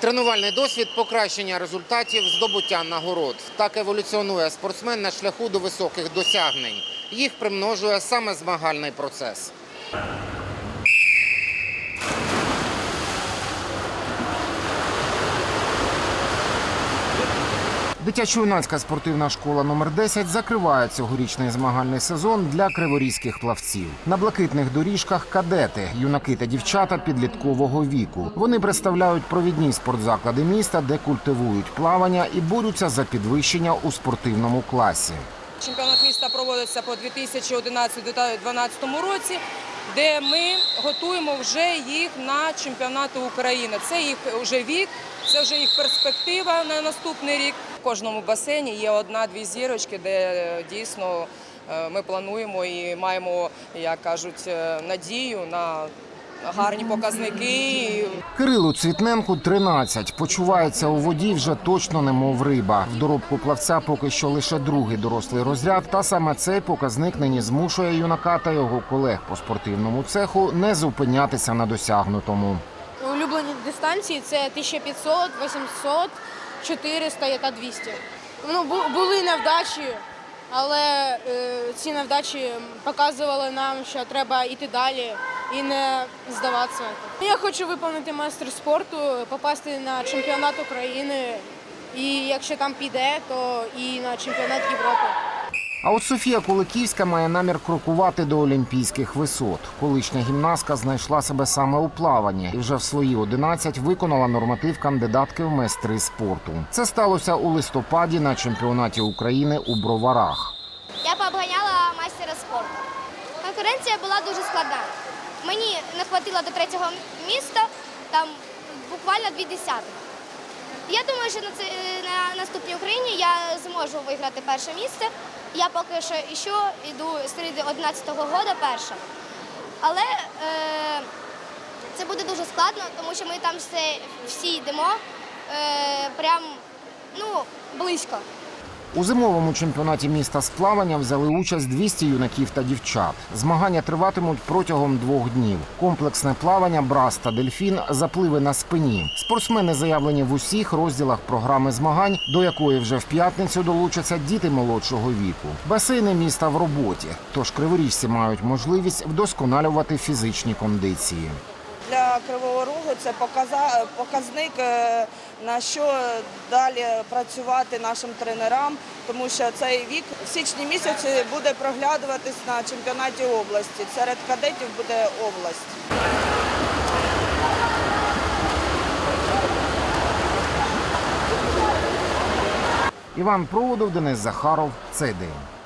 Тренувальний досвід покращення результатів, здобуття нагород. Так еволюціонує спортсмен на шляху до високих досягнень. Їх примножує саме змагальний процес. Дитячо-юнацька спортивна школа номер 10 закриває цьогорічний змагальний сезон для криворізьких плавців. На блакитних доріжках кадети, юнаки та дівчата підліткового віку. Вони представляють провідні спортзаклади міста, де культивують плавання і борються за підвищення у спортивному класі. Чемпіонат міста проводиться по 2011-2012 році, де ми готуємо вже їх на чемпіонати України. Це їх вже вік, це вже їх перспектива на наступний рік. В кожному басейні є одна-дві зірочки, де е, дійсно е, ми плануємо і маємо, як кажуть, е, надію на гарні показники. Кирилу Цвітненку 13. Почувається у воді вже точно немов риба. В доробку плавця поки що лише другий дорослий розряд. Та саме цей показник нині змушує юнака та його колег по спортивному цеху не зупинятися на досягнутому. Улюблені дистанції це 1500, 800, 400 та 200. Ну, бу- були невдачі, але е, ці невдачі показували нам, що треба йти далі і не здаватися. Я хочу виповнити майстер спорту, попасти на чемпіонат України. І якщо там піде, то і на чемпіонат Європи. А от Софія Куликівська має намір крокувати до олімпійських висот. Колишня гімнастка знайшла себе саме у плаванні і вже в свої 11 виконала норматив кандидатки в майстри спорту. Це сталося у листопаді на чемпіонаті України у Броварах. Я пообганяла майстера спорту. Конкуренція була дуже складна. Мені не хватило до третього міста, там буквально дві десятих. Я думаю, що на, це, на наступній Україні я зможу виграти перше місце. Я поки що іще йду з 11-го року перша. Але е, це буде дуже складно, тому що ми там все, всі йдемо е, прям ну, близько. У зимовому чемпіонаті міста з плавання взяли участь 200 юнаків та дівчат. Змагання триватимуть протягом двох днів. Комплексне плавання, брас та дельфін, запливи на спині. Спортсмени заявлені в усіх розділах програми змагань, до якої вже в п'ятницю долучаться діти молодшого віку. Басейни міста в роботі, тож криворіжці мають можливість вдосконалювати фізичні кондиції. Для Кривого Рогу це показник, е, на що далі працювати нашим тренерам, тому що цей вік в січні місяці буде проглядуватись на чемпіонаті області. Серед кадетів буде область. Іван Проводов, Денис Захаров. Цей день.